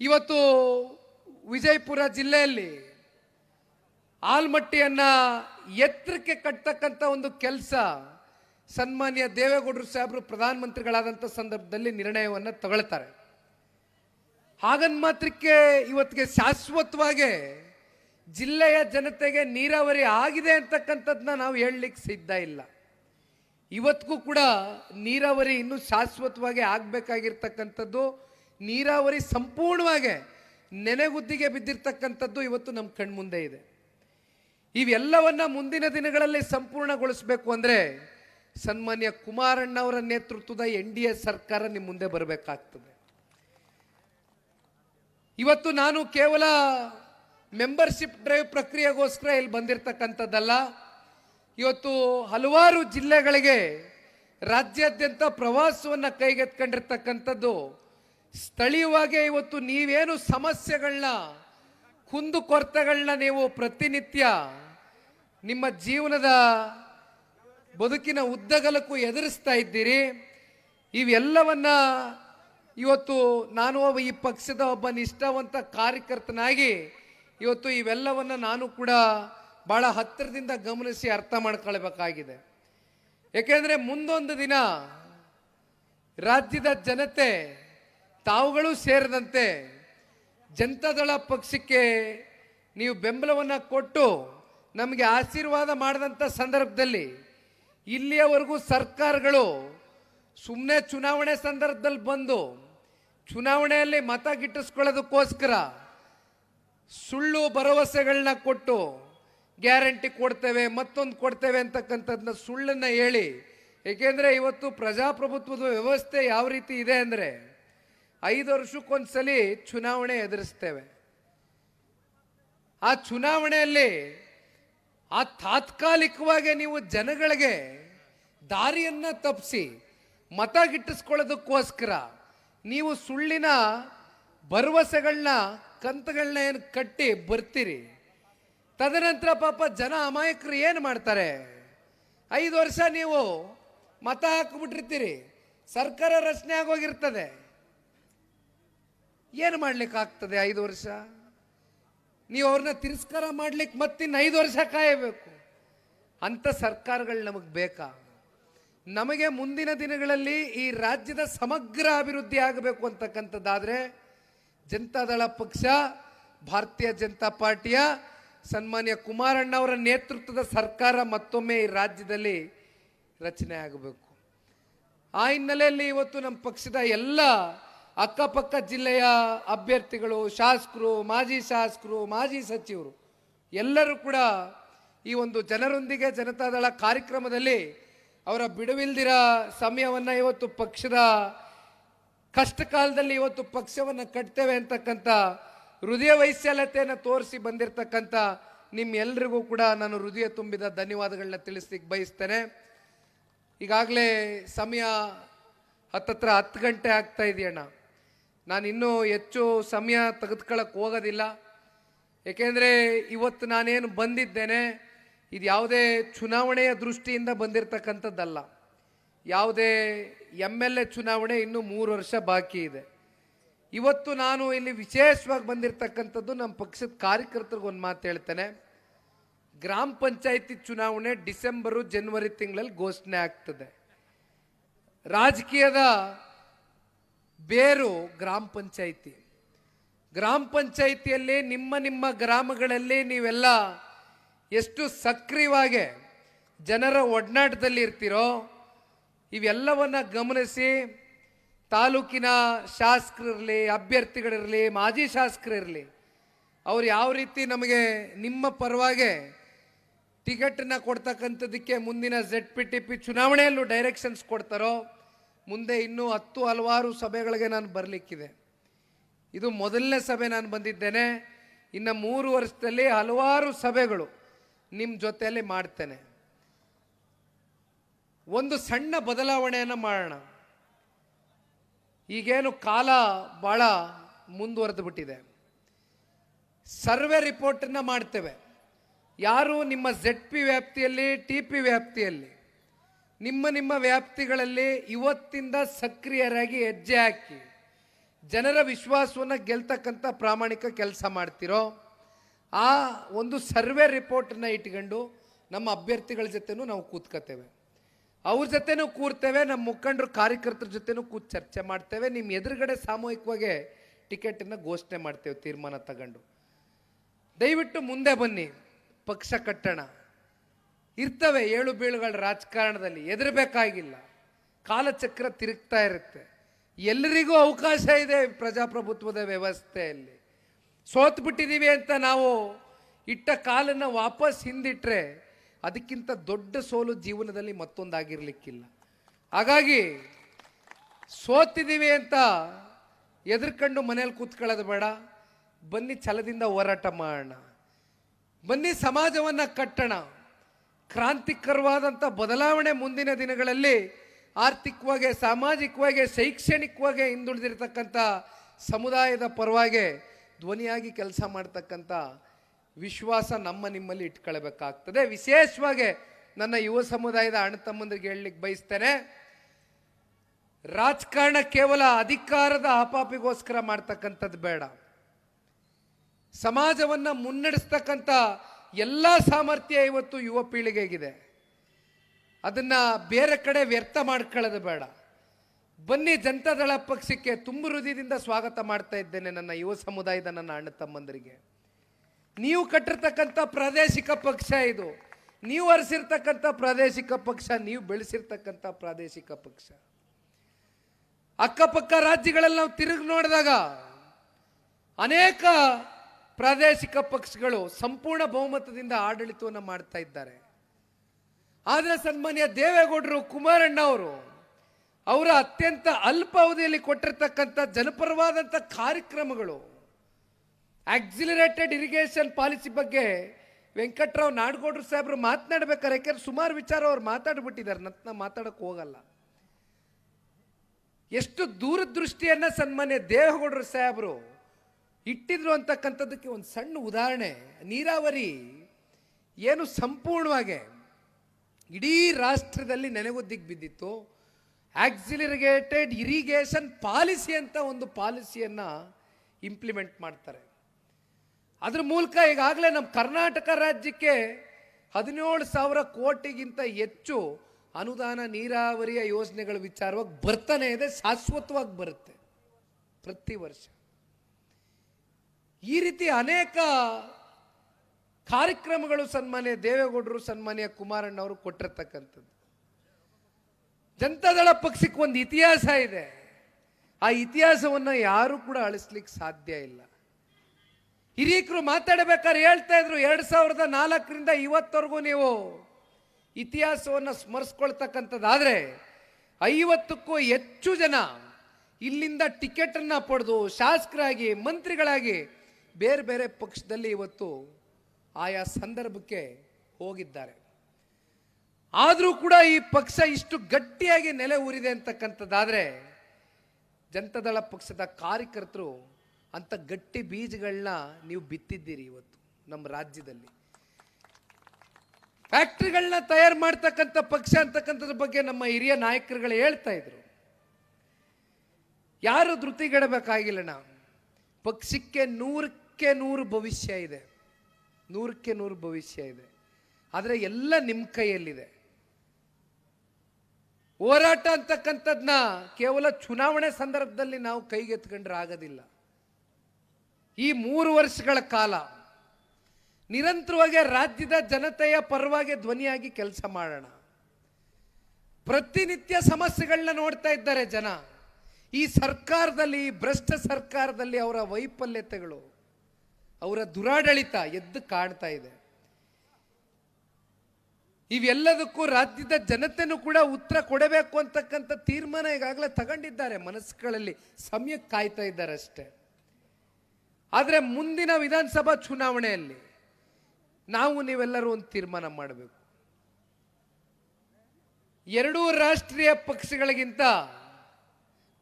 ಇವತ್ತು ವಿಜಯಪುರ ಜಿಲ್ಲೆಯಲ್ಲಿ ಆಲ್ಮಟ್ಟಿಯನ್ನ ಎತ್ತರಕ್ಕೆ ಕಟ್ಟತಕ್ಕಂಥ ಒಂದು ಕೆಲಸ ಸನ್ಮಾನ್ಯ ದೇವೇಗೌಡರು ಸಾಹೇಬರು ಪ್ರಧಾನಮಂತ್ರಿಗಳಾದಂಥ ಸಂದರ್ಭದಲ್ಲಿ ನಿರ್ಣಯವನ್ನು ತಗೊಳ್ತಾರೆ. ಹಾಗನ್ ಮಾತ್ರಕ್ಕೆ ಇವತ್ತಿಗೆ ಶಾಶ್ವತವಾಗಿ ಜಿಲ್ಲೆಯ ಜನತೆಗೆ ನೀರಾವರಿ ಆಗಿದೆ ಅಂತಕ್ಕಂಥದ್ದನ್ನ ನಾವು ಹೇಳಲಿಕ್ಕೆ ಸಿದ್ಧ ಇಲ್ಲ. ಇವತ್ತಿಗೂ ಕೂಡ ನೀರಾವರಿ ಇನ್ನೂ ಶಾಶ್ವತವಾಗಿ ಆಗಬೇಕಾಗಿರ್ತಕ್ಕಂಥದ್ದು ನೀರಾವರಿ ಸಂಪೂರ್ಣವಾಗಿ ನೆನೆಗುದ್ದಿಗೆ ಬಿದ್ದಿರ್ತಕ್ಕಂಥದ್ದು ಇವತ್ತು ನಮ್ಮ ಕಣ್ಮುಂದೆ ಇದೆ. ಇವೆಲ್ಲವನ್ನ ಮುಂದಿನ ದಿನಗಳಲ್ಲಿ ಸಂಪೂರ್ಣಗೊಳಿಸಬೇಕು ಅಂದರೆ ಸನ್ಮಾನ್ಯ ಕುಮಾರಣ್ಣ ಅವರ ನೇತೃತ್ವದ ಎನ್ ಡಿ ಎ ಸರ್ಕಾರ ನಿಮ್ಮ ಮುಂದೆ ಬರಬೇಕಾಗ್ತದೆ. ಇವತ್ತು ನಾನು ಕೇವಲ ಮೆಂಬರ್ಶಿಪ್ ಡ್ರೈವ್ ಪ್ರಕ್ರಿಯೆಗೋಸ್ಕರ ಇಲ್ಲಿ ಬಂದಿರತಕ್ಕಂಥದ್ದಲ್ಲ. ಇವತ್ತು ಹಲವಾರು ಜಿಲ್ಲೆಗಳಿಗೆ ರಾಜ್ಯಾದ್ಯಂತ ಪ್ರವಾಸವನ್ನು ಕೈಗೆತ್ಕೊಂಡಿರ್ತಕ್ಕಂಥದ್ದು ಸ್ಥಳೀಯವಾಗಿ ಇವತ್ತು ನೀವೇನು ಸಮಸ್ಯೆಗಳನ್ನ ಕುಂದುಕೊರತೆಗಳನ್ನ ನೀವು ಪ್ರತಿನಿತ್ಯ ನಿಮ್ಮ ಜೀವನದ ಬದುಕಿನ ಉದ್ದಗಲಕ್ಕೂ ಎದುರಿಸ್ತಾ ಇದ್ದೀರಿ. ಇವೆಲ್ಲವನ್ನ ಇವತ್ತು ನಾನು ಒಬ್ಬ, ಈ ಪಕ್ಷದ ಒಬ್ಬ ನಿಷ್ಠಾವಂತ ಕಾರ್ಯಕರ್ತನಾಗಿ ಇವತ್ತು ಇವೆಲ್ಲವನ್ನು ನಾನು ಕೂಡ ಬಹಳ ಹತ್ತಿರದಿಂದ ಗಮನಿಸಿ ಅರ್ಥ ಮಾಡ್ಕೊಳ್ಬೇಕಾಗಿದೆ. ಯಾಕೆಂದ್ರೆ ಮುಂದೊಂದು ದಿನ ರಾಜ್ಯದ ಜನತೆ ತಾವುಗಳು ಸೇರಿದಂತೆ ಜನತಾದಳ ಪಕ್ಷಕ್ಕೆ ನೀವು ಬೆಂಬಲವನ್ನು ಕೊಟ್ಟು ನಮಗೆ ಆಶೀರ್ವಾದ ಮಾಡಿದಂಥ ಸಂದರ್ಭದಲ್ಲಿ ಇಲ್ಲಿಯವರೆಗೂ ಸರ್ಕಾರಗಳು ಸುಮ್ಮನೆ ಚುನಾವಣೆ ಸಂದರ್ಭದಲ್ಲಿ ಬಂದು ಚುನಾವಣೆಯಲ್ಲಿ ಮತ ಗಿಟ್ಟಿಸ್ಕೊಳ್ಳೋದಕ್ಕೋಸ್ಕರ ಸುಳ್ಳು ಭರವಸೆಗಳನ್ನ ಕೊಟ್ಟು ಗ್ಯಾರಂಟಿ ಕೊಡ್ತೇವೆ, ಮತ್ತೊಂದು ಕೊಡ್ತೇವೆ ಅಂತಕ್ಕಂಥದ್ದನ್ನ ಸುಳ್ಳನ್ನು ಹೇಳಿ, ಏಕೆಂದರೆ ಇವತ್ತು ಪ್ರಜಾಪ್ರಭುತ್ವದ ವ್ಯವಸ್ಥೆ ಯಾವ ರೀತಿ ಇದೆ ಅಂದ್ರೆ ಐದು ವರ್ಷಕ್ಕೊಂದ್ಸಲಿ ಚುನಾವಣೆ ಎದುರಿಸ್ತೇವೆ. ಆ ಚುನಾವಣೆಯಲ್ಲಿ ಆ ತಾತ್ಕಾಲಿಕವಾಗಿ ನೀವು ಜನಗಳಿಗೆ ದಾರಿಯನ್ನ ತಪ್ಪಿಸಿ, ಮತ ಗಿಟ್ಟಿಸ್ಕೊಳ್ಳೋದಕ್ಕೋಸ್ಕರ ನೀವು ಸುಳ್ಳಿನ ಭರವಸೆಗಳನ್ನ ಕಂತುಗಳನ್ನ ಏನು ಕಟ್ಟಿ ಬರ್ತೀರಿ? ತದನಂತರ ಪಾಪ ಜನ ಅಮಾಯಕರು ಏನು ಮಾಡ್ತಾರೆ? ಐದು ವರ್ಷ ನೀವು ಮತ ಹಾಕಿಬಿಟ್ಟಿರ್ತೀರಿ. ಸರ್ಕಾರ ರಚನೆ ಆಗೋಗಿರ್ತದೆ. ಏನು ಮಾಡ್ಲಿಕ್ಕೆ ಆಗ್ತದೆ ಐದು ವರ್ಷ? ನೀವು ಅವ್ರನ್ನ ತಿರಸ್ಕಾರ ಮಾಡ್ಲಿಕ್ಕೆ ಮತ್ತಿನ್ನು ಐದು ವರ್ಷ ಕಾಯಬೇಕು. ಅಂತ ಸರ್ಕಾರಗಳು ನಮಗೆ ಬೇಕಾ? ನಮಗೆ ಮುಂದಿನ ದಿನಗಳಲ್ಲಿ ಈ ರಾಜ್ಯದ ಸಮಗ್ರ ಅಭಿವೃದ್ಧಿ ಆಗಬೇಕು ಅಂತಕ್ಕಂಥದ್ದಾದರೆ ಜನತಾದಳ ಪಕ್ಷ, ಭಾರತೀಯ ಜನತಾ ಪಾರ್ಟಿಯ ಸನ್ಮಾನ್ಯ ಕುಮಾರಣ್ಣ ಅವರ ನೇತೃತ್ವದ ಸರ್ಕಾರ ಮತ್ತೊಮ್ಮೆ ಈ ರಾಜ್ಯದಲ್ಲಿ ರಚನೆ ಆಗಬೇಕು. ಆ ಹಿನ್ನೆಲೆಯಲ್ಲಿ ಇವತ್ತು ನಮ್ಮ ಪಕ್ಷದ ಎಲ್ಲ ಅಕ್ಕಪಕ್ಕ ಜಿಲ್ಲೆಯ ಅಭ್ಯರ್ಥಿಗಳು, ಶಾಸಕರು, ಮಾಜಿ ಶಾಸಕರು, ಮಾಜಿ ಸಚಿವರು, ಎಲ್ಲರೂ ಕೂಡ ಈ ಒಂದು ಜನರೊಂದಿಗೆ ಜನತಾದಳ ಕಾರ್ಯಕ್ರಮದಲ್ಲಿ ಅವರ ಬಿಡುವಿಲ್ದಿರ ಸಮಯವನ್ನು ಇವತ್ತು ಪಕ್ಷದ ಕಷ್ಟ ಕಾಲದಲ್ಲಿ ಇವತ್ತು ಪಕ್ಷವನ್ನು ಕಟ್ತೇವೆ ಅಂತಕ್ಕಂಥ ಹೃದಯ ವೈಶಾಲ್ಯತೆಯನ್ನು ತೋರಿಸಿ ಬಂದಿರತಕ್ಕಂಥ ನಿಮ್ಮೆಲ್ಲರಿಗೂ ಕೂಡ ನಾನು ಹೃದಯ ತುಂಬಿದ ಧನ್ಯವಾದಗಳನ್ನ ತಿಳಿಸ್ಲಿಕ್ಕೆ ಬಯಸ್ತೇನೆ. ಈಗಾಗಲೇ ಸಮಯ ಹತ್ತತ್ರ ಹತ್ತು ಗಂಟೆ ಆಗ್ತಾ ಇದೆಯಣ್ಣ. ನಾನು ಇನ್ನೂ ಹೆಚ್ಚು ಸಮಯ ತೆಗೆದುಕೊಳ್ಳಕ್ಕೆ ಹೋಗೋದಿಲ್ಲ. ಏಕೆಂದರೆ ಇವತ್ತು ನಾನೇನು ಬಂದಿದ್ದೇನೆ, ಇದು ಯಾವುದೇ ಚುನಾವಣೆಯ ದೃಷ್ಟಿಯಿಂದ ಬಂದಿರತಕ್ಕಂಥದ್ದಲ್ಲ. ಯಾವುದೇ ಎಂ ಎಲ್ ಎ ಚುನಾವಣೆ ಇನ್ನೂ ಮೂರು ವರ್ಷ ಬಾಕಿ ಇದೆ. ಇವತ್ತು ನಾನು ಇಲ್ಲಿ ವಿಶೇಷವಾಗಿ ಬಂದಿರತಕ್ಕಂಥದ್ದು ನಮ್ಮ ಪಕ್ಷದ ಕಾರ್ಯಕರ್ತರಿಗೆ ಒಂದು ಮಾತು ಹೇಳ್ತೇನೆ. ಗ್ರಾಮ ಪಂಚಾಯತಿ ಚುನಾವಣೆ ಡಿಸೆಂಬರು, ಜನವರಿ ತಿಂಗಳಲ್ಲಿ ಘೋಷಣೆ ಆಗ್ತದೆ. ರಾಜಕೀಯದ ಬೇರು ಗ್ರಾಮ ಪಂಚಾಯಿತಿ. ಗ್ರಾಮ ಪಂಚಾಯಿತಿಯಲ್ಲಿ ನಿಮ್ಮ ನಿಮ್ಮ ಗ್ರಾಮಗಳಲ್ಲಿ ನೀವೆಲ್ಲ ಎಷ್ಟು ಸಕ್ರಿಯವಾಗಿ ಜನರ ಒಡನಾಟದಲ್ಲಿ ಇರ್ತೀರೋ, ಇವೆಲ್ಲವನ್ನು ಗಮನಿಸಿ ತಾಲೂಕಿನ ಶಾಸಕರಿರಲಿ, ಅಭ್ಯರ್ಥಿಗಳಿರಲಿ, ಮಾಜಿ ಶಾಸಕರಿರಲಿ, ಅವ್ರು ಯಾವ ರೀತಿ ನಮಗೆ ನಿಮ್ಮ ಪರವಾಗಿ ಟಿಕೆಟನ್ನು ಕೊಡ್ತಕ್ಕಂಥದ್ದಕ್ಕೆ ಮುಂದಿನ ಜೆಡ್ ಪಿ ಟಿ ಪಿ ಚುನಾವಣೆಯಲ್ಲೂ ಡೈರೆಕ್ಷನ್ಸ್ ಕೊಡ್ತಾರೋ ಮುಂದೆ ಇನ್ನೂ ಹತ್ತು ಹಲವಾರು ಸಭೆಗಳಿಗೆ ನಾನು ಬರಲಿಕ್ಕಿದೆ. ಇದು ಮೊದಲನೇ ಸಭೆ ನಾನು ಬಂದಿದ್ದೇನೆ. ಇನ್ನು ಮೂರು ವರ್ಷದಲ್ಲಿ ಹಲವಾರು ಸಭೆಗಳು ನಿಮ್ಮ ಜೊತೆಯಲ್ಲಿ ಮಾಡ್ತೇನೆ. ಒಂದು ಸಣ್ಣ ಬದಲಾವಣೆಯನ್ನು ಮಾಡೋಣ. ಈಗೇನು ಕಾಲ ಭಾಳ ಮುಂದುವರೆದು ಬಿಟ್ಟಿದೆ. ಸರ್ವೆ ರಿಪೋರ್ಟನ್ನು ಮಾಡ್ತೇವೆ. ಯಾರು ನಿಮ್ಮ ಜೆಡ್ ಪಿ ವ್ಯಾಪ್ತಿಯಲ್ಲಿ ಟಿ ಪಿ ವ್ಯಾಪ್ತಿಯಲ್ಲಿ ನಿಮ್ಮ ನಿಮ್ಮ ವ್ಯಾಪ್ತಿಗಳಲ್ಲಿ ಇವತ್ತಿಂದ ಸಕ್ರಿಯರಾಗಿ ಹೆಜ್ಜೆ ಹಾಕಿ ಜನರ ವಿಶ್ವಾಸವನ್ನು ಗೆಲ್ತಕ್ಕಂಥ ಪ್ರಾಮಾಣಿಕ ಕೆಲಸ ಮಾಡ್ತಿರೋ ಆ ಒಂದು ಸರ್ವೆ ರಿಪೋರ್ಟನ್ನ ಇಟ್ಕೊಂಡು ನಮ್ಮ ಅಭ್ಯರ್ಥಿಗಳ ಜೊತೆನೂ ನಾವು ಕೂತ್ಕೋತೇವೆ ಅವ್ರ ಜೊತೆನೂ ಕೂರ್ತೇವೆ, ನಮ್ಮ ಮುಖಂಡರು, ಕಾರ್ಯಕರ್ತರ ಜೊತೆನೂ ಕೂತ್ ಚರ್ಚೆ ಮಾಡ್ತೇವೆ, ನಿಮ್ಮ ಎದುರುಗಡೆ ಸಾಮೂಹಿಕವಾಗಿ ಟಿಕೆಟನ್ನು ಘೋಷಣೆ ಮಾಡ್ತೇವೆ ತೀರ್ಮಾನ ತಗೊಂಡು. ದಯವಿಟ್ಟು ಮುಂದೆ ಬನ್ನಿ, ಪಕ್ಷ ಕಟ್ಟೋಣ. ಇರ್ತವೆ ಏಳು ಬೀಳುಗಳ ರಾಜಕಾರಣದಲ್ಲಿ ಎದುರಬೇಕಾಗಿಲ್ಲ ಕಾಲಚಕ್ರ ತಿರುಗ್ತಾ ಇರುತ್ತೆ. ಎಲ್ಲರಿಗೂ ಅವಕಾಶ ಇದೆ ಪ್ರಜಾಪ್ರಭುತ್ವದ ವ್ಯವಸ್ಥೆಯಲ್ಲಿ. ಸೋತ್ ಬಿಟ್ಟಿದ್ದೀವಿ ಅಂತ ನಾವು ಇಟ್ಟ ಕಾಲನ್ನು ವಾಪಸ್ ಹಿಂದಿಟ್ರೆ ಅದಕ್ಕಿಂತ ದೊಡ್ಡ ಸೋಲು ಜೀವನದಲ್ಲಿ ಮತ್ತೊಂದಾಗಿರಲಿಕ್ಕಿಲ್ಲ. ಹಾಗಾಗಿ ಸೋತಿದ್ದೀವಿ ಅಂತ ಎದುರ್ಕೊಂಡು ಮನೇಲಿ ಕೂತ್ಕೊಳ್ಳೋದು ಬೇಡ. ಬನ್ನಿ ಛಲದಿಂದ ಹೋರಾಟ ಮಾಡೋಣ. ಬನ್ನಿ ಸಮಾಜವನ್ನು ಕಟ್ಟೋಣ. ಕ್ರಾಂತಿಕರವಾದಂಥ ಬದಲಾವಣೆ ಮುಂದಿನ ದಿನಗಳಲ್ಲಿ ಆರ್ಥಿಕವಾಗಿ, ಸಾಮಾಜಿಕವಾಗಿ, ಶೈಕ್ಷಣಿಕವಾಗಿ ಹಿಂದುಳಿದಿರ್ತಕ್ಕಂಥ ಸಮುದಾಯದ ಪರವಾಗಿ ಧ್ವನಿಯಾಗಿ ಕೆಲಸ ಮಾಡ್ತಕ್ಕಂಥ ವಿಶ್ವಾಸ ನಮ್ಮ ನಿಮ್ಮಲ್ಲಿ ಇಟ್ಕೊಳ್ಬೇಕಾಗ್ತದೆ. ವಿಶೇಷವಾಗಿ ನನ್ನ ಯುವ ಸಮುದಾಯದ ಅಣ್ಣ ತಮ್ಮಂದ್ರಿಗೆ ಹೇಳಲಿಕ್ಕೆ ಬಯಸ್ತೇನೆ, ರಾಜಕಾರಣ ಕೇವಲ ಅಧಿಕಾರದ ಆಪಾಪಿಗೋಸ್ಕರ ಮಾಡ್ತಕ್ಕಂಥದ್ದು ಬೇಡ. ಸಮಾಜವನ್ನು ಮುನ್ನಡೆಸ್ತಕ್ಕಂಥ ಎಲ್ಲ ಸಾಮರ್ಥ್ಯ ಇವತ್ತು ಯುವ ಪೀಳಿಗೆಗಿದೆ. ಅದನ್ನ ಬೇರೆ ಕಡೆ ವ್ಯರ್ಥ ಮಾಡ್ಕೊಳ್ಳೋದು ಬೇಡ. ಬನ್ನಿ ಜನತಾದಳ ಪಕ್ಷಕ್ಕೆ ತುಂಬು ಹೃದಯದಿಂದ ಸ್ವಾಗತ ಮಾಡ್ತಾ ಇದ್ದೇನೆ ನನ್ನ ಯುವ ಸಮುದಾಯದ ನನ್ನ ಅಣ್ಣ ತಮ್ಮಂದರಿಗೆ. ನೀವು ಕಟ್ಟಿರ್ತಕ್ಕಂಥ ಪ್ರಾದೇಶಿಕ ಪಕ್ಷ ಇದು. ನೀವು ಹರಿಸಿರ್ತಕ್ಕಂಥ ಪ್ರಾದೇಶಿಕ ಪಕ್ಷ, ನೀವು ಬೆಳೆಸಿರ್ತಕ್ಕಂಥ ಪ್ರಾದೇಶಿಕ ಪಕ್ಷ. ಅಕ್ಕಪಕ್ಕ ರಾಜ್ಯಗಳಲ್ಲಿ ನಾವು ತಿರುಗಿ ನೋಡಿದಾಗ ಅನೇಕ ಪ್ರಾದೇಶಿಕ ಪಕ್ಷಗಳು ಸಂಪೂರ್ಣ ಬಹುಮತದಿಂದ ಆಡಳಿತವನ್ನು ಮಾಡ್ತಾ ಇದ್ದಾರೆ. ಆದರೆ ಸನ್ಮಾನ್ಯ ದೇವೇಗೌಡರು ಕುಮಾರಣ್ಣ ಅವರು ಅವರ ಅತ್ಯಂತ ಅಲ್ಪ ಅವಧಿಯಲ್ಲಿ ಕೊಟ್ಟಿರ್ತಕ್ಕಂಥ ಜನಪರವಾದಂಥ ಕಾರ್ಯಕ್ರಮಗಳು ಆಕ್ಸಿಲರೇಟೆಡ್ ಇರಿಗೇಷನ್ ಪಾಲಿಸಿ ಬಗ್ಗೆ ವೆಂಕಟರಾವ್ ನಾಡಗೌಡರು ಸಾಹೇಬರು ಮಾತನಾಡ್ಬೇಕಾರೆ, ಯಾಕೆಂದ್ರೆ ಸುಮಾರು ವಿಚಾರ ಅವ್ರು ಮಾತಾಡ್ಬಿಟ್ಟಿದ್ದಾರೆ. ನನ್ನ ಮಾತಾಡಕ್ಕೆ ಹೋಗಲ್ಲ. ಎಷ್ಟು ದೂರದೃಷ್ಟಿಯನ್ನ ಸನ್ಮಾನ್ಯ ದೇವೇಗೌಡರು ಸಾಹೇಬರು ಇಟ್ಟಿದ್ರು ಅಂತಕ್ಕಂಥದ್ದಕ್ಕೆ ಒಂದು ಸಣ್ಣ ಉದಾಹರಣೆ. ನೀರಾವರಿ ಏನು ಸಂಪೂರ್ಣವಾಗಿ ಇಡೀ ರಾಷ್ಟ್ರದಲ್ಲಿ ನೆನೆಗುದ್ದಿಗೆ ಬಿದ್ದಿತ್ತು. ಆಕ್ಸಿಲಿರಿಗೇಟೆಡ್ ಇರಿಗೇಷನ್ ಪಾಲಿಸಿ ಅಂತ ಒಂದು ಪಾಲಿಸಿಯನ್ನು ಇಂಪ್ಲಿಮೆಂಟ್ ಮಾಡ್ತಾರೆ. ಅದ್ರ ಮೂಲಕ ಈಗಾಗಲೇ ನಮ್ಮ ಕರ್ನಾಟಕ ರಾಜ್ಯಕ್ಕೆ ಹದಿನೇಳು ಸಾವಿರ ಕೋಟಿಗಿಂತ ಹೆಚ್ಚು ಅನುದಾನ ನೀರಾವರಿಯ ಯೋಜನೆಗಳ ವಿಚಾರವಾಗಿ ಬರ್ತಾನೆ ಇದೆ, ಶಾಶ್ವತವಾಗಿ ಬರುತ್ತೆ ಪ್ರತಿ ವರ್ಷ. ಈ ರೀತಿ ಅನೇಕ ಕಾರ್ಯಕ್ರಮಗಳು ಸನ್ಮಾನ್ಯ ದೇವೇಗೌಡರು, ಸನ್ಮಾನ್ಯ ಕುಮಾರಣ್ಣ ಅವರು ಕೊಟ್ಟಿರ್ತಕ್ಕಂಥದ್ದು. ಜನತಾದಳ ಪಕ್ಷಕ್ಕೆ ಒಂದು ಇತಿಹಾಸ ಇದೆ. ಆ ಇತಿಹಾಸವನ್ನು ಯಾರು ಕೂಡ ಅಳಿಸ್ಲಿಕ್ಕೆ ಸಾಧ್ಯ ಇಲ್ಲ. ಹಿರಿಯಕರು ಮಾತಾಡಬೇಕಾದ್ರೆ ಹೇಳ್ತಾ ಇದ್ರು, ಎರಡು ಸಾವಿರದ ನಾಲ್ಕರಿಂದ ಇವತ್ತವರೆಗೂ ನೀವು ಇತಿಹಾಸವನ್ನು ಸ್ಮರಿಸ್ಕೊಳ್ತಕ್ಕಂಥದ್ದಾದರೆ ಐವತ್ತಕ್ಕೂ ಹೆಚ್ಚು ಜನ ಇಲ್ಲಿಂದ ಟಿಕೆಟನ್ನು ಪಡೆದು ಶಾಸಕರಾಗಿ, ಮಂತ್ರಿಗಳಾಗಿ ಬೇರೆ ಬೇರೆ ಪಕ್ಷದಲ್ಲಿ ಇವತ್ತು ಆಯಾ ಸಂದರ್ಭಕ್ಕೆ ಹೋಗಿದ್ದಾರೆ. ಆದರೂ ಕೂಡ ಈ ಪಕ್ಷ ಇಷ್ಟು ಗಟ್ಟಿಯಾಗಿ ನೆಲೆ ಊರಿದೆ ಅಂತಕ್ಕಂಥದ್ದಾದರೆ ಜನತಾದಳ ಪಕ್ಷದ ಕಾರ್ಯಕರ್ತರು ಅಂಥ ಗಟ್ಟಿ ಬೀಜಗಳನ್ನ ನೀವು ಬಿತ್ತಿದ್ದೀರಿ ಇವತ್ತು ನಮ್ಮ ರಾಜ್ಯದಲ್ಲಿ. ಫ್ಯಾಕ್ಟ್ರಿಗಳನ್ನ ತಯಾರು ಮಾಡ್ತಕ್ಕಂಥ ಪಕ್ಷ ಅಂತಕ್ಕಂಥದ್ರ ಬಗ್ಗೆ ನಮ್ಮ ಹಿರಿಯ ನಾಯಕರುಗಳು ಹೇಳ್ತಾ ಇದ್ರು. ಯಾರು ಧೃತಿಗೆಡಬೇಕಾಗಿಲ್ಲ ನಾವು ಪಕ್ಷಕ್ಕೆ ನೂರಕ್ಕೆ ನೂರು ಭವಿಷ್ಯ ಇದೆ. ನೂರಕ್ಕೆ ನೂರು ಭವಿಷ್ಯ ಇದೆ. ಆದರೆ ಎಲ್ಲ ನಿಮ್ಮ ಕೈಯಲ್ಲಿದೆ. ಹೋರಾಟ ಅಂತಕ್ಕಂಥದ್ನ ಕೇವಲ ಚುನಾವಣೆ ಸಂದರ್ಭದಲ್ಲಿ ನಾವು ಕೈಗೆತ್ಕೊಂಡ್ರೆ ಆಗೋದಿಲ್ಲ. ಈ ಮೂರು ವರ್ಷಗಳ ಕಾಲ ನಿರಂತರವಾಗಿ ರಾಜ್ಯದ ಜನತೆಯ ಪರವಾಗಿ ಧ್ವನಿಯಾಗಿ ಕೆಲಸ ಮಾಡೋಣ. ಪ್ರತಿನಿತ್ಯ ಸಮಸ್ಯೆಗಳನ್ನ ನೋಡ್ತಾ ಇದ್ದಾರೆ ಜನ. ಈ ಸರ್ಕಾರದಲ್ಲಿ, ಭ್ರಷ್ಟ ಸರ್ಕಾರದಲ್ಲಿ ಅವರ ವೈಫಲ್ಯತೆಗಳು. ಅವರ ದುರಾಡಳಿತ ಎದ್ದು ಕಾಣ್ತಾ ಇದೆ. ಇವೆಲ್ಲದಕ್ಕೂ ರಾಜ್ಯದ ಜನತೆನೂ ಕೂಡ ಉತ್ತರ ಕೊಡಬೇಕು ಅಂತಕ್ಕಂಥ ತೀರ್ಮಾನ ಈಗಾಗಲೇ ತಗೊಂಡಿದ್ದಾರೆ. ಮನಸ್ಸುಗಳಲ್ಲಿ ಸಮಯಕ್ಕೆ ಕಾಯ್ತಾ ಇದ್ದಾರೆ ಅಷ್ಟೇ. ಆದರೆ ಮುಂದಿನ ವಿಧಾನಸಭಾ ಚುನಾವಣೆಯಲ್ಲಿ ನಾವು ನೀವೆಲ್ಲರೂ ಒಂದು ತೀರ್ಮಾನ ಮಾಡಬೇಕು. ಎರಡೂ ರಾಷ್ಟ್ರೀಯ ಪಕ್ಷಗಳಿಗಿಂತ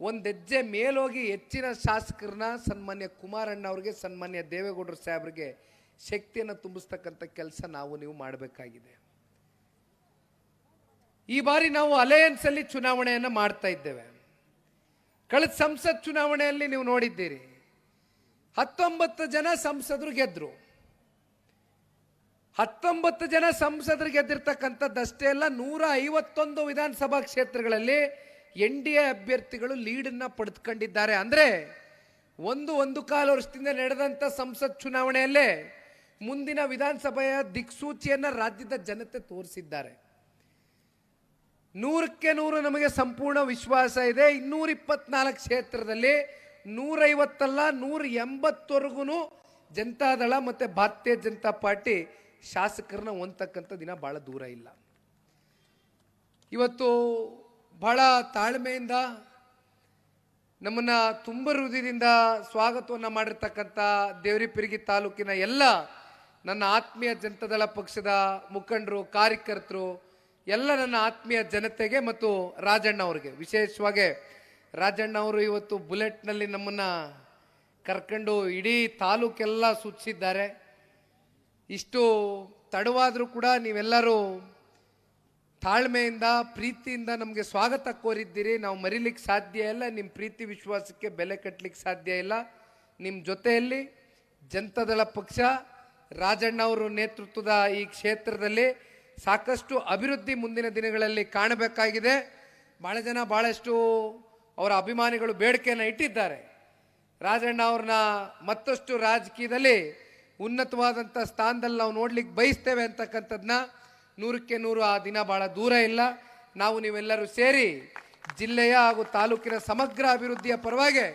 ಒಂದು ಹೆಜ್ಜೆ ಮೇಲೋಗಿ ಹೆಚ್ಚಿನ ಶಾಸಕರನ್ನ ಸನ್ಮಾನ್ಯ ಕುಮಾರಣ್ಣ ಅವ್ರಿಗೆ, ಸನ್ಮಾನ್ಯ ದೇವೇಗೌಡರು ಸಾಹೇಬ್ರಿಗೆ ಶಕ್ತಿಯನ್ನು ತುಂಬಿಸ್ತಕ್ಕಂಥ ಕೆಲಸ ನಾವು ನೀವು ಮಾಡಬೇಕಾಗಿದೆ. ಈ ಬಾರಿ ನಾವು ಅಲಯನ್ಸ್ ಅಲ್ಲಿ ಚುನಾವಣೆಯನ್ನು ಮಾಡ್ತಾ ಇದ್ದೇವೆ. ಕಳೆದ ಸಂಸತ್ ಚುನಾವಣೆಯಲ್ಲಿ ನೀವು ನೋಡಿದ್ದೀರಿ, ಹತ್ತೊಂಬತ್ತು ಜನ ಸಂಸದರು ಗೆದ್ರು. ಹತ್ತೊಂಬತ್ತು ಜನ ಸಂಸದರು ಗೆದ್ದಿರ್ತಕ್ಕಂಥದ್ದಷ್ಟೇ ಅಲ್ಲ, ನೂರ ಐವತ್ತೊಂದು ವಿಧಾನಸಭಾ ಕ್ಷೇತ್ರಗಳಲ್ಲಿ ಎನ್ ಡಿ ಎ ಅಭ್ಯರ್ಥಿಗಳು ಲೀಡನ್ನ ಪಡೆದುಕೊಂಡಿದ್ದಾರೆ. ಅಂದ್ರೆ ಒಂದು ಒಂದು ಕಾಲು ವರ್ಷದಿಂದ ನಡೆದಂತ ಸಂಸತ್ ಚುನಾವಣೆಯಲ್ಲೇ ಮುಂದಿನ ವಿಧಾನಸಭೆಯ ದಿಕ್ಸೂಚಿಯನ್ನ ರಾಜ್ಯದ ಜನತೆ ತೋರಿಸಿದ್ದಾರೆ. ನೂರಕ್ಕೆ ನೂರು ನಮಗೆ ಸಂಪೂರ್ಣ ವಿಶ್ವಾಸ ಇದೆ. ಇನ್ನೂರ ಇಪ್ಪತ್ನಾಲ್ಕು ಕ್ಷೇತ್ರದಲ್ಲಿ ನೂರೈವತ್ತಲ್ಲ ನೂರ ಎಂಬತ್ತವರೆಗೂ ಜನತಾದಳ ಮತ್ತೆ ಭಾರತೀಯ ಜನತಾ ಪಾರ್ಟಿ ಶಾಸಕರನ್ನ ಹೊಂದತಕ್ಕಂಥ ದಿನ ಬಹಳ ದೂರ ಇಲ್ಲ. ಇವತ್ತು ಬಹಳ ತಾಳ್ಮೆಯಿಂದ ನಮ್ಮನ್ನ ತುಂಬ ಹೃದಯದಿಂದ ಸ್ವಾಗತವನ್ನು ಮಾಡಿರ್ತಕ್ಕಂಥ ದೇವರಿಪಿರಿಗಿ ತಾಲೂಕಿನ ಎಲ್ಲ ನನ್ನ ಆತ್ಮೀಯ ಜನತಾದಳ ಪಕ್ಷದ ಮುಖಂಡರು, ಕಾರ್ಯಕರ್ತರು, ಎಲ್ಲ ನನ್ನ ಆತ್ಮೀಯ ಜನತೆಗೆ ಮತ್ತು ರಾಜಣ್ಣ ಅವರಿಗೆ. ವಿಶೇಷವಾಗಿ ರಾಜಣ್ಣ ಅವರು ಇವತ್ತು ಬುಲೆಟ್ನಲ್ಲಿ ನಮ್ಮನ್ನ ಕರ್ಕೊಂಡು ಇಡೀ ತಾಲೂಕೆಲ್ಲ ಸೂಚಿಸಿದ್ದಾರೆ ಇಷ್ಟು ತಡವಾದರೂ ಕೂಡ ನೀವೆಲ್ಲರೂ ತಾಳ್ಮೆಯಿಂದ, ಪ್ರೀತಿಯಿಂದ ನಮಗೆ ಸ್ವಾಗತ ಕೋರಿದ್ದೀರಿ. ನಾವು ಮರಿಲಿಕ್ಕೆ ಸಾಧ್ಯ ಇಲ್ಲ ನಿಮ್ಮ ಪ್ರೀತಿ ವಿಶ್ವಾಸಕ್ಕೆ ಬೆಲೆ ಕಟ್ಟಲಿಕ್ಕೆ ಸಾಧ್ಯ ಇಲ್ಲ. ನಿಮ್ಮ ಜೊತೆಯಲ್ಲಿ ಜನತಾದಳ ಪಕ್ಷ, ರಾಜಣ್ಣ ಅವರು ನೇತೃತ್ವದ ಈ ಕ್ಷೇತ್ರದಲ್ಲಿ ಸಾಕಷ್ಟು ಅಭಿವೃದ್ಧಿ ಮುಂದಿನ ದಿನಗಳಲ್ಲಿ ಕಾಣಬೇಕಾಗಿದೆ. ಭಾಳ ಜನ ಭಾಳಷ್ಟು ಅವರ ಅಭಿಮಾನಿಗಳು ಬೇಡಿಕೆಯನ್ನು ಇಟ್ಟಿದ್ದಾರೆ. ರಾಜಣ್ಣ ಅವ್ರನ್ನ ಮತ್ತಷ್ಟು ರಾಜಕೀಯದಲ್ಲಿ ಉನ್ನತವಾದಂಥ ಸ್ಥಾನದಲ್ಲಿ ನಾವು ನೋಡ್ಲಿಕ್ಕೆ ಬಯಸ್ತೇವೆ ಅಂತಕ್ಕಂಥದ್ದನ್ನ ನೂರಕ್ಕೆ ನೂರು ಆ ದಿನ ಬಹಳ ದೂರ ಇಲ್ಲ. ನಾವು ನೀವೆಲ್ಲರೂ ಸೇರಿ ಜಿಲ್ಲೆಯ ಹಾಗೂ ತಾಲೂಕಿನ ಸಮಗ್ರ ಅಭಿವೃದ್ಧಿಯ ಪರವಾಗಿ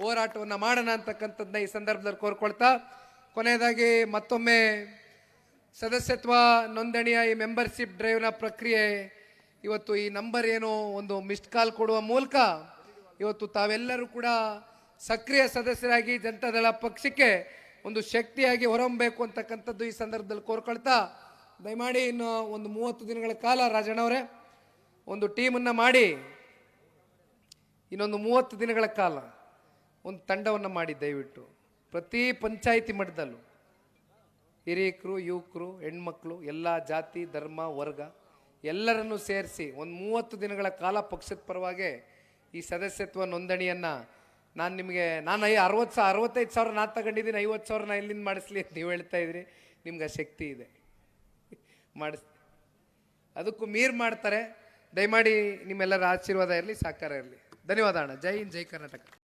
ಹೋರಾಟವನ್ನು ಮಾಡೋಣ ಅಂತಕ್ಕಂಥದ್ದನ್ನ ಈ ಸಂದರ್ಭದಲ್ಲಿ ಕೋರ್ಕೊಳ್ತಾ, ಕೊನೆಯದಾಗಿ ಮತ್ತೊಮ್ಮೆ ಸದಸ್ಯತ್ವ ನೋಂದಣಿಯ ಈ ಮೆಂಬರ್ಶಿಪ್ ಡ್ರೈವ್ನ ಪ್ರಕ್ರಿಯೆ, ಇವತ್ತು ಈ ನಂಬರ್ ಏನು ಒಂದು ಮಿಸ್ಡ್ ಕಾಲ್ ಕೊಡುವ ಮೂಲಕ ಇವತ್ತು ತಾವೆಲ್ಲರೂ ಕೂಡ ಸಕ್ರಿಯ ಸದಸ್ಯರಾಗಿ ಜನತಾದಳ ಪಕ್ಷಕ್ಕೆ ಒಂದು ಶಕ್ತಿಯಾಗಿ ಹೊರಹೊಮ್ಮಬೇಕು ಅಂತಕ್ಕಂಥದ್ದು ಈ ಸಂದರ್ಭದಲ್ಲಿ ಕೋರ್ಕೊಳ್ತಾ ದಯಮಾಡಿ ಇನ್ನು ಒಂದು ಮೂವತ್ತು ದಿನಗಳ ಕಾಲ ರಾಜಣ್ಣವರೇ, ಒಂದು ಟೀಮನ್ನು ಮಾಡಿ, ಇನ್ನೊಂದು ಮೂವತ್ತು ದಿನಗಳ ಕಾಲ ಒಂದು ತಂಡವನ್ನು ಮಾಡಿ ದಯವಿಟ್ಟು. ಪ್ರತಿ ಪಂಚಾಯಿತಿ ಮಟ್ಟದಲ್ಲೂ ಹಿರಿಯಕರು, ಯುವಕರು, ಹೆಣ್ಮಕ್ಳು, ಎಲ್ಲ ಜಾತಿ, ಧರ್ಮ, ವರ್ಗ ಎಲ್ಲರನ್ನೂ ಸೇರಿಸಿ ಒಂದು ಮೂವತ್ತು ದಿನಗಳ ಕಾಲ ಪಕ್ಷದ ಪರವಾಗಿ ಈ ಸದಸ್ಯತ್ವ ನೋಂದಣಿಯನ್ನು ನಾನು ನಿಮಗೆ, ನಾನು ಐ ಅರವತ್ತು ಸಾವಿರ ಅರವತ್ತೈದು ಸಾವಿರ ನಾನು ತಗೊಂಡಿದ್ದೀನಿ, ಐವತ್ತು ಸಾವಿರ ನಾನು ಇಲ್ಲಿಂದ ಮಾಡಿಸ್ಲಿ ಅಂತ ನೀವು ಹೇಳ್ತಾ ಇದ್ರಿ. ನಿಮ್ಗೆ ಆ ಶಕ್ತಿ ಇದೆ. ಮಾಡಿಸ್ ಅದಕ್ಕೂ ಮೀರ್ ಮಾಡ್ತಾರೆ. ದಯಮಾಡಿ ನಿಮ್ಮೆಲ್ಲರ ಆಶೀರ್ವಾದ ಇರಲಿ ಸಾಕಾರ ಇರಲಿ. ಧನ್ಯವಾದ ಅಣ್ಣ. ಜೈ ಹಿಂದ್, ಜೈ ಕರ್ನಾಟಕ.